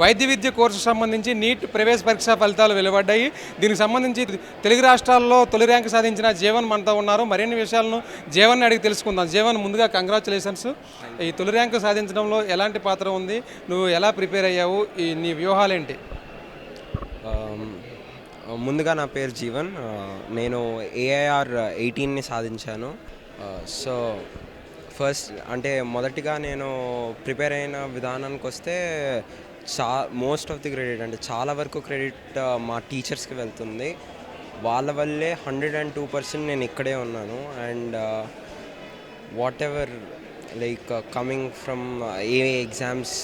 వైద్య విద్య కోర్సు సంబంధించి నీట్ ప్రవేశ పరీక్షా ఫలితాలు వెలువడ్డాయి. దీనికి సంబంధించి తెలుగు రాష్ట్రాల్లో తొలి ర్యాంకు సాధించిన జీవన్ మనతో ఉన్నారు. మరిన్ని విషయాలను జీవన్ అడిగి తెలుసుకుందాం. జీవన్ ముందుగా కంగ్రాచులేషన్స్ ఈ తొలి ర్యాంకు సాధించడంలో ఎలాంటి పాత్ర ఉంది? నువ్వు ఎలా ప్రిపేర్ అయ్యావు? ఈ నీ వ్యూహాలేంటి? ముందుగా నా పేరు జీవన్. నేను ఏఐఆర్ ఎయిటీన్ని సాధించాను. సో ఫస్ట్ అంటే మొదటిగా నేను ప్రిపేర్ అయిన విధానానికి వస్తే చా మోస్ట్ ఆఫ్ ది క్రెడిట్ అంటే చాలా వరకు క్రెడిట్ మా టీచర్స్కి వెళ్తుంది. వాళ్ళ వల్లే హండ్రెడ్ అండ్ టూ పర్సెంట్ నేను ఇక్కడే ఉన్నాను. And whatever like coming from a exams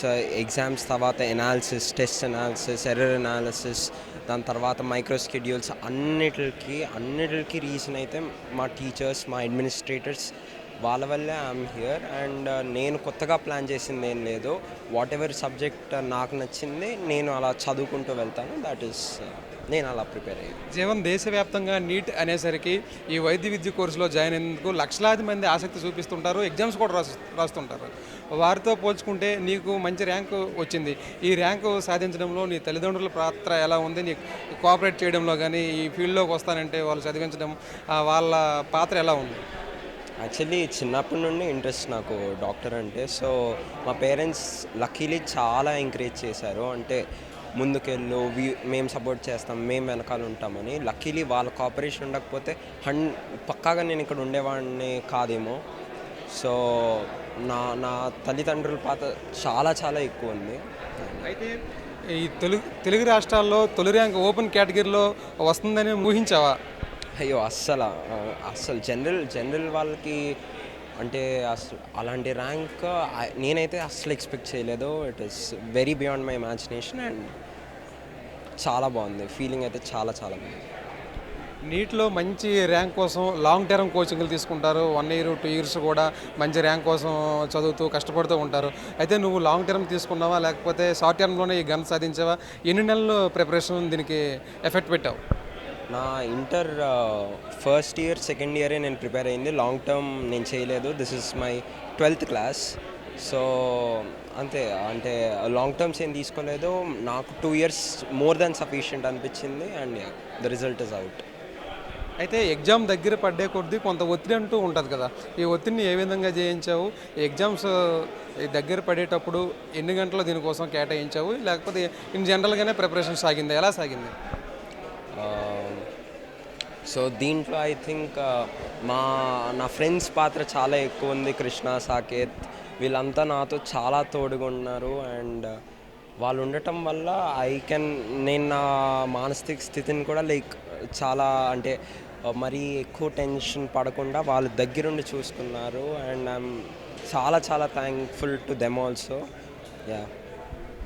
exams తర్వాత analysis test analysis error analysis దాని తర్వాత మైక్రో స్కెడ్యూల్స్ అన్నిటికి అన్నిటికి రీజన్ అయితే మా టీచర్స్ మా అడ్మినిస్ట్రేటర్స్ వాళ్ళ వల్లే ఐఎమ్ హియర్ అండ్ నేను కొత్తగా ప్లాన్ చేసింది ఏం లేదు. వాట్ ఎవర్ సబ్జెక్ట్ నాకు నచ్చింది నేను అలా చదువుకుంటూ వెళ్తాను. దట్ ఈస్ uh, నేను అలా ప్రిపేర్ అయ్యాను. జీవన్ దేశవ్యాప్తంగా నీట్ అనేసరికి ఈ వైద్య విద్య కోర్సులో జాయిన్ అయినందుకు లక్షలాది మంది ఆసక్తి చూపిస్తుంటారు. ఎగ్జామ్స్ కూడా రాసి రాస్తుంటారు. వారితో పోల్చుకుంటే నీకు మంచి ర్యాంకు వచ్చింది. ఈ ర్యాంకు సాధించడంలో నీ తల్లిదండ్రుల పాత్ర ఎలా ఉంది? నీ కోఆపరేట్ చేయడంలో కానీ ఈ ఫీల్డ్లోకి వస్తానంటే వాళ్ళు చదివించడం వాళ్ళ పాత్ర ఎలా ఉంది? యాక్చువల్లీ చిన్నప్పటి నుండి ఇంట్రెస్ట్ నాకు డాక్టర్ అంటే సో మా పేరెంట్స్ లక్కీలీ చాలా ఎంకరేజ్ చేశారు. అంటే ముందుకెళ్ళు మేము సపోర్ట్ చేస్తాం మేము వెనకాల ఉంటామని. లక్కీలీ వాళ్ళ కోఆపరేషన్ ఉండకపోతే హన్ పక్కాగా నేను ఇక్కడ ఉండేవాడిని కాదేమో. సో నా నా తల్లిదండ్రుల పాత్ర చాలా చాలా ఎక్కువ ఉంది. అయితే ఈ తెలుగు తెలుగు రాష్ట్రాల్లో తొలి ర్యాంక్ ఓపెన్ కేటగిరీలో వస్తుందని ఊహించావా? అయ్యో అస్సలు అస్సలు జనరల్ జనరల్ వాళ్ళకి అంటే అసలు అలాంటి ర్యాంక్ నేనైతే అస్సలు ఎక్స్పెక్ట్ చేయలేదు. It is very beyond my imagination and చాలా బాగుంది. ఫీలింగ్ అయితే చాలా చాలా బాగుంది. నీట్లో మంచి ర్యాంక్ కోసం లాంగ్ టర్మ్ కోచింగ్లు తీసుకుంటారు. వన్ ఇయర్ టూ ఇయర్స్ కూడా మంచి ర్యాంక్ కోసం చదువుతూ కష్టపడుతూ ఉంటారు. అయితే నువ్వు లాంగ్ టర్మ్ తీసుకున్నావా? లేకపోతే షార్ట్ టర్మ్లోనే ఈ గన్ సాధించావా? ఎన్ని నెలలు ప్రిపరేషన్ దీనికి ఎఫెక్ట్ పెట్టావు? నా ఇంటర్ ఫస్ట్ ఇయర్ సెకండ్ ఇయరే నేను ప్రిపేర్ అయింది. లాంగ్ టర్మ్ నేను చేయలేదు. This is my twelfth class so అంతే అంటే లాంగ్ టర్మ్స్ ఏం తీసుకోలేదు. నాకు two years more than sufficient అనిపించింది and the result is out అయితే ఎగ్జామ్ దగ్గర పడ్డే కొద్దీ కొంత ఒత్తిడి అంటూ ఉంటుంది కదా. ఈ ఒత్తిడిని ఏ విధంగా జయించావు? ఈ ఎగ్జామ్స్ దగ్గర పడేటప్పుడు ఎన్ని గంటలు దీనికోసం కేటాయించావు? లేకపోతే ఇన్ జనరల్గానే ప్రిపరేషన్ సాగిందా? ఎలా సాగింది? సో దీంట్లో ఐ థింక్ మా నా ఫ్రెండ్స్ పాత్ర చాలా ఎక్కువ ఉంది కృష్ణ సాకేత్. వీళ్ళంతా నాతో చాలా తోడుగా ఉన్నారు అండ్ వాళ్ళు ఉండటం వల్ల ఐ కెన్ నేను నా మానసిక స్థితిని కూడా లైక్ చాలా అంటే మరీ ఎక్కువ టెన్షన్ పడకుండా వాళ్ళు దగ్గరుండి చూసుకున్నారు అండ్ ఐఎమ్ చాలా చాలా thankful to them also. Yeah.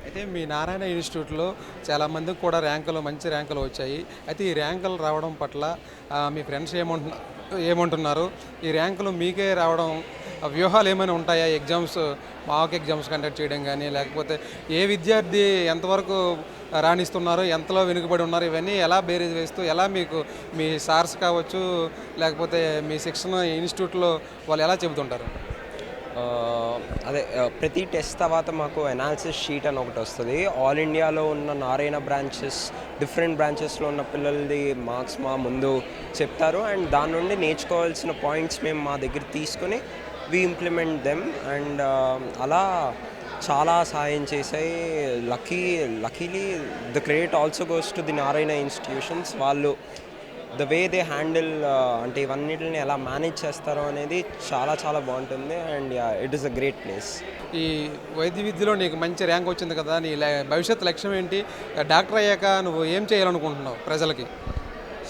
అయితే మీ నారాయణ ఇన్స్టిట్యూట్లో చాలామందికి కూడా ర్యాంకులు మంచి ర్యాంకులు వచ్చాయి. అయితే ఈ ర్యాంకులు రావడం పట్ల మీ ఫ్రెండ్స్ ఏమంటున్నా ఏమంటున్నారు? ఈ ర్యాంకులు మీకే రావడం వ్యూహాలు ఏమైనా ఉంటాయా? ఎగ్జామ్స్ మాక్ ఎగ్జామ్స్ కండక్ట్ చేయడం కానీ లేకపోతే ఏ విద్యార్థి ఎంతవరకు రాణిస్తున్నారు ఎంతలో వెనుకబడి ఉన్నారు ఇవన్నీ ఎలా బేరీజ్ వేస్తూ ఎలా మీకు మీ సార్స్ కావచ్చు లేకపోతే మీ శిక్షణ ఇన్స్టిట్యూట్లో వాళ్ళు ఎలా చెబుతుంటారు? అదే ప్రతి టెస్ట్ తర్వాత మాకు ఎనాలిసిస్ షీట్ అని ఒకటి వస్తుంది. ఆల్ ఇండియాలో ఉన్న నారాయణ బ్రాంచెస్ డిఫరెంట్ బ్రాంచెస్లో ఉన్న పిల్లలది మార్క్స్ మా ముందు చెప్తారు. అండ్ దాని నుండి నేర్చుకోవాల్సిన పాయింట్స్ మేము మా దగ్గర తీసుకొని వి ఇంప్లిమెంట్ దెమ్ అండ్ అలా చాలా సహాయం చేశాయి. Lucky luckily the credit also goes to the Narayana institutions వాళ్ళు ద వే దే హ్యాండిల్ అంటే ఇవన్నిటిని ఎలా మేనేజ్ చేస్తారో అనేది చాలా చాలా బాగుంటుంది. And it is a great place. ఈ వైద్య విద్యలో నీకు మంచి ర్యాంక్ వచ్చింది కదా నీ భవిష్యత్ లక్ష్యం ఏంటి? డాక్టర్ అయ్యాక నువ్వు ఏం చేయాలనుకుంటున్నావు ప్రజలకి?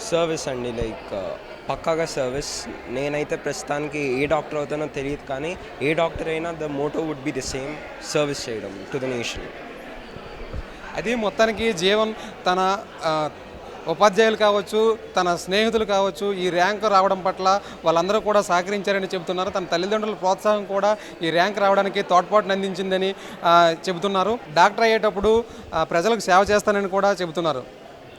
సర్వీస్ అండి లైక్ పక్కాగా సర్వీస్ నేనైతే ప్రస్తుతానికి ఏ డాక్టర్ అవుతానో తెలియదు కానీ ఏ డాక్టర్ అయినా the motto would be the same service చేయడం టు ద నేషన్. అది మొత్తానికి జీవన్ తన ఉపాధ్యాయులు కావచ్చు తన స్నేహితులు కావచ్చు ఈ ర్యాంక్ రావడం పట్ల వాళ్ళందరూ కూడా సహకరించారని చెబుతున్నారు. తన తల్లిదండ్రుల ప్రోత్సాహం కూడా ఈ ర్యాంక్ రావడానికి తోడ్పాటును అందించిందని చెబుతున్నారు. డాక్టర్ అయ్యేటప్పుడు ప్రజలకు సేవ చేస్తానని కూడా చెబుతున్నారు.